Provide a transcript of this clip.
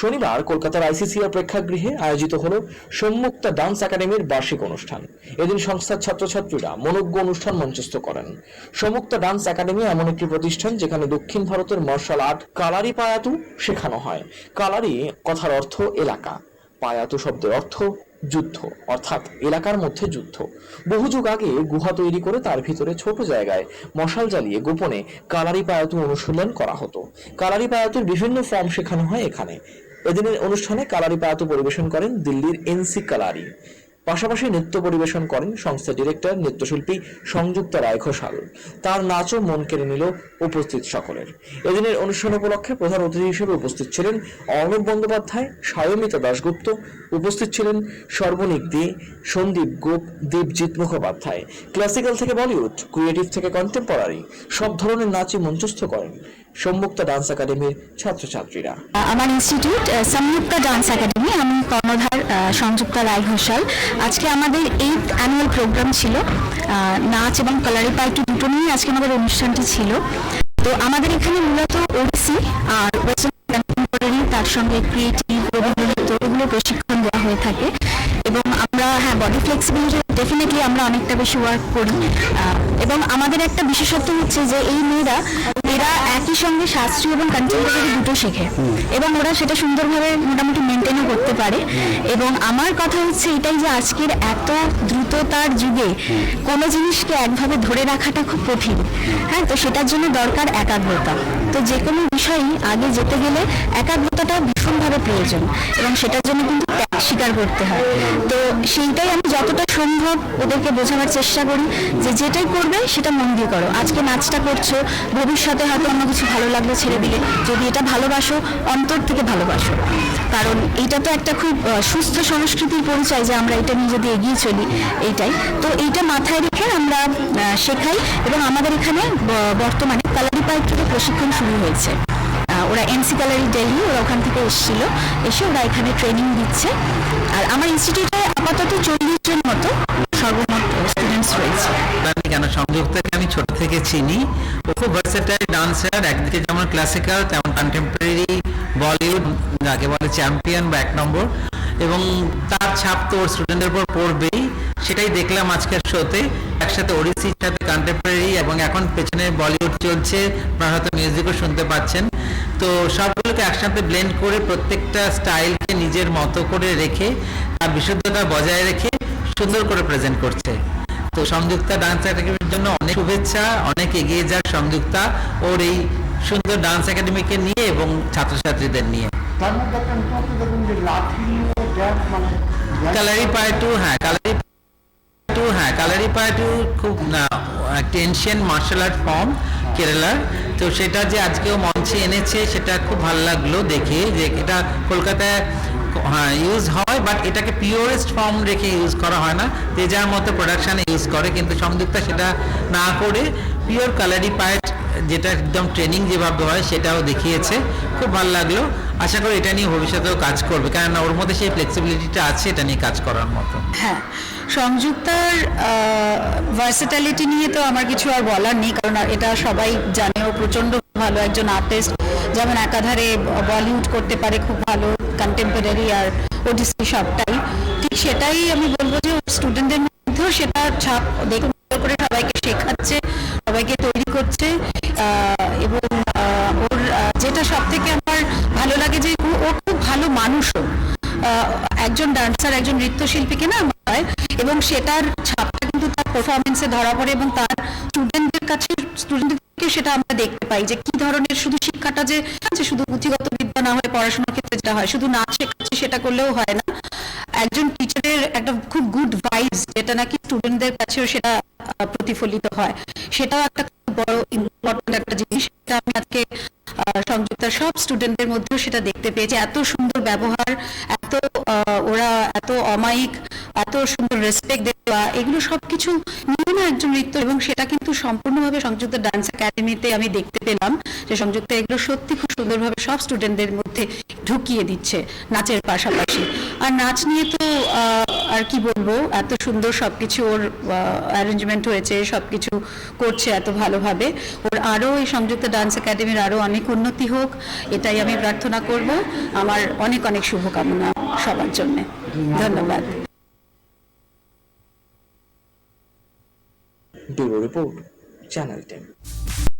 শনিবার কলকাতার আইসিসিআর প্রেক্ষাগৃহে আয়োজিত হল সম্মুক্তা ডান্স একাডেমির বার্ষিক অনুষ্ঠান। এদিন সংস্থার ছাত্রছাত্রীরা মনোজ্ঞ অনুষ্ঠান মঞ্চস্থ করেন। সম্মুক্তা ডান্স একাডেমি এমন একটি প্রতিষ্ঠান যেখানে দক্ষিণ ভারতের মার্শাল আর্ট, কালারি পায়াতু শেখানো হয়। কালারি কথার অর্থ এলাকা। পায়াতু শব্দের অর্থ যুদ্ধ, অর্থাৎ এলাকার মধ্যে যুদ্ধ। বহু যুগ আগে গুহা তৈরি করে তার ভিতরে ছোট জায়গায় মশাল জ্বালিয়ে গোপনে কালারি পায়াতু অনুশীলন করা হতো। কালারি পায়াতুর বিভিন্ন ফর্ম শেখানো হয় এখানে। এদিনের অনুষ্ঠানে কালারি পায়াতু পরিবেশন করেন দিল্লির এনসি কালারি। পাশাপাশি নৃত্য পরিবেশন করেন সংস্থার ডিরেক্টর, নৃত্যশিল্পী সংযুক্তা রায় ঘোষাল। তার নাচও মন কেড়ে নিল উপস্থিত সকলের। এদিনের অনুষ্ঠান উপলক্ষে প্রধান অতিথি হিসেবে উপস্থিত ছিলেন অর্ণব বন্দ্যোপাধ্যায়, সায়মিতা দাশগুপ্ত, উপস্থিত ছিলেন সর্বনিক দে, সন্দীপ গোপ দীপজিৎ মুখোপাধ্যায়। ক্লাসিক্যাল থেকে বলিউড, ক্রিয়েটিভ থেকে কন্টেম্পোরারি, সব ধরনের নাচই মঞ্চস্থ করেন সম্মুক্তা ডান্স একাডেমির ছাত্রছাত্রীরা। আমার ইনস্টিটিউট সংযুক্তা ডান্স একাডেমি, আমি কর্ণধার সংযুক্তা রায় ঘোষাল। আজকে আমাদের এইট অ্যানুয়াল প্রোগ্রাম ছিল নাচ এবং কালারি পার্টি দুটো নিয়ে আজকে আমাদের অনুষ্ঠানটি ছিল। তো আমাদের এখানে মূলত ওডিসি আর ওয়েস্টার্ন কন্টেম্পোরারি তার সঙ্গে ক্রিয়েটিভ রবীন্দ্রনৃত্য, এগুলো প্রশিক্ষণ দেওয়া হয়ে থাকে। এবং আমরা হ্যাঁ বডি ফ্লেক্সিবিলিটি ডেফিনেটলি আমরা অনেকটা বেশি ওয়ার্ক করি। এবং আমাদের একটা বিশেষত্ব হচ্ছে যে এই মেয়েরা এরা একই সঙ্গে শাস্ত্রীয় এবং কন্টেম্পোরারি দুটো শেখে। এবং ওরা সেটা সুন্দরভাবে মোটামুটি মেনটেনও করতে পারে। এবং আমার কথা হচ্ছে এটাই যে আজকের এত দ্রুততার যুগে কোনো জিনিসকে একভাবে ধরে রাখাটা খুব কঠিন। হ্যাঁ তো সেটার জন্য দরকার একাগ্রতা। তো যে কোনো বিষয়ই আগে যেতে গেলে একাগ্রতাটা ভীষণভাবে প্রয়োজন এবং সেটার জন্য কিন্তু স্বীকার করতে হয়। তো সেইটাই আমি যতটা সম্ভব ওদেরকে বোঝানোর চেষ্টা করি যে যেটাই করবে সেটা মন দিয়ে করো। আজকে নাচটা করছ, ভবিষ্যতে হয়তো অন্য কিছু ভালো লাগল ছেড়ে দিলে। যদি এটা ভালোবাসো, অন্তর থেকে ভালোবাসো। কারণ এটা তো একটা খুব সুস্থ সংস্কৃতির পরিচয় যে আমরা এটা নিয়ে যদি এগিয়ে চলি। এইটাই। তো এইটা মাথায় রেখে আমরা শেখাই এবং আমাদের এখানে বর্তমানে কালারি পাইপ থেকে প্রশিক্ষণ শুরু হয়েছে। ওরা এনসি গ্যালারি দিল্লি ওরা ওখান থেকে এসেছিল। এসে ওরা এখানে ট্রেনিং দিচ্ছে। আর আমার ইনস্টিটিউটে আপাতত চল্লিশ জন মতো সর্বমোট স্টুডেন্টস রয়েছে। কেন? সংযুক্তকে আমি ছোট থেকে চিনি। ও খুব ভার্সেটাইল ডান্সার একদিকে যেমন ক্লাসিক্যাল তেমন কন্টেম্পোরারি বলিউড যাকে বলে চ্যাম্পিয়ন বা এক নম্বর। এবং তার ছাপ তো ওর স্টুডেন্টের উপর পড়বেই। সেটাই দেখলাম আজকের শোতে। একসাথে ওড়িশির সাথে কন্টেম্পোরারি এবং এখন পেছনে বলিউড চলছে। আপনারা হয়তো মিউজিকও শুনতে পাচ্ছেন। তো সবগুলোকে একসাথে ব্লেন্ড করে প্রত্যেকটা স্টাইলকে নিজের মতো করে রেখে তার বিশুদ্ধতা বজায় রেখে সুন্দর করে প্রেজেন্ট করছে। তো সংযুক্তা ডান্স একাডেমির জন্য অনেক শুভেচ্ছা অনেক এগিয়ে যাক সংযুক্তা ওর এই সুন্দর ডান্স একাডেমিকে নিয়ে এবং ছাত্রছাত্রীদের নিয়ে। কালারি পায় মানে কালারি পায়টু হ্যাঁ কালারি কালারি পায়টু খুব একটা এনশিয়েন্ট মার্শাল আর্ট ফর্ম কেরালার। তো সেটা যে আজকেও মঞ্চে এনেছে, সেটা খুব ভালো লাগল দেখে যে এটা কলকাতায় হ্যাঁ ইউজ হয়, বাট এটাকে পিওরেস্ট ফর্ম রেখে ইউজ করা হয় না। যে যার মতো প্রোডাকশানে ইউজ করে, কিন্তু সংযুক্তা সেটা না করে পিওর কালারি পায়েট যেটা একদম ট্রেনিং যেভাবে হয় সেটাও দেখিয়েছে। খুব ভালো লাগল। আশা করি এটা নিয়ে ভবিষ্যতেও কাজ করবে। কেননা ওর মধ্যে সেই ফ্লেক্সিবিলিটিটা আছে, এটা নিয়ে কাজ করার মতো। হ্যাঁ সংযুক্তার ভার্সিটালিটি নিয়ে তো আমার কিছু আর বলার নেই, কারণ এটা সবাই জানে। ও প্রচণ্ড ভালো একজন আর্টিস্ট যেমন একাধারে বলিউড করতে পারে, খুব ভালো কন্টেম্পোরারি আর ওডিসি সবটাই। ঠিক সেটাই আমি বলব যে স্টুডেন্টদের মধ্যেও সেটা ছাপ দেখে সুন্দর করে সবাইকে শেখাচ্ছে, সবাইকে তৈরি করছে। এবং ওর যেটা সব থেকে আমার ভালো লাগে যে ও খুব ভালো মানুষও। একজন ডান্সার একজন নৃত্যশিল্পীকে না হয় এবং সেটার ছাপটা কিন্তু তার পারফরমেন্সে ধরা পড়ে এবং তার স্টুডেন্টদের কাছে স্টুডেন্টদেরকে সেটা আমরা দেখতে পাই যে কি ধরনের শুধু শিক্ষাটা যে শুধু পুঁথিগত বিদ্যা না হয়ে পড়াশোনার ক্ষেত্রে যেটা হয়, শুধু নাচ শেখাচ্ছে সেটা করলেও হয় না। একজন টিচারের একটা খুব গুড ভাইবস যেটা নাকি স্টুডেন্টদের কাছেও সেটা প্রতিফলিত হয়। সেটাও একটা বড় ইম্পর্টেন্ট একটা জিনিস সেটা আমি আজকে আহ, সংযুক্তার সব স্টুডেন্টদের মধ্যেও সেটা দেখতে পেয়েছি। এত সুন্দর ব্যবহার এত ওরা এত অমায়িক এত সুন্দর রেসপেক্ট দেওয়া এগুলো সবকিছু নিয়ে না একজন নৃত্য এবং সেটা কিন্তু সম্পূর্ণভাবে সংযুক্ত ডান্স একাডেমিতে আমি দেখতে পেলাম যে সংযুক্ত এগুলো সত্যি খুব সুন্দরভাবে সব স্টুডেন্টদের মধ্যে ঢুকিয়ে দিচ্ছে নাচের পাশাপাশি। আর নাচ নিয়ে তো আর কি বলব, এত সুন্দর সবকিছু ওর অ্যারেঞ্জমেন্ট হয়েছে, সবকিছু করছে এত ভালোভাবে। ওর আরও এই সংযুক্ত ডান্স একাডেমির আরও অনেক উন্নতি হোক, এটাই আমি প্রার্থনা করব। আমার অনেক অনেক শুভকামনা সবার জন্যে। ধন্যবাদ। Bureau report, channel ten.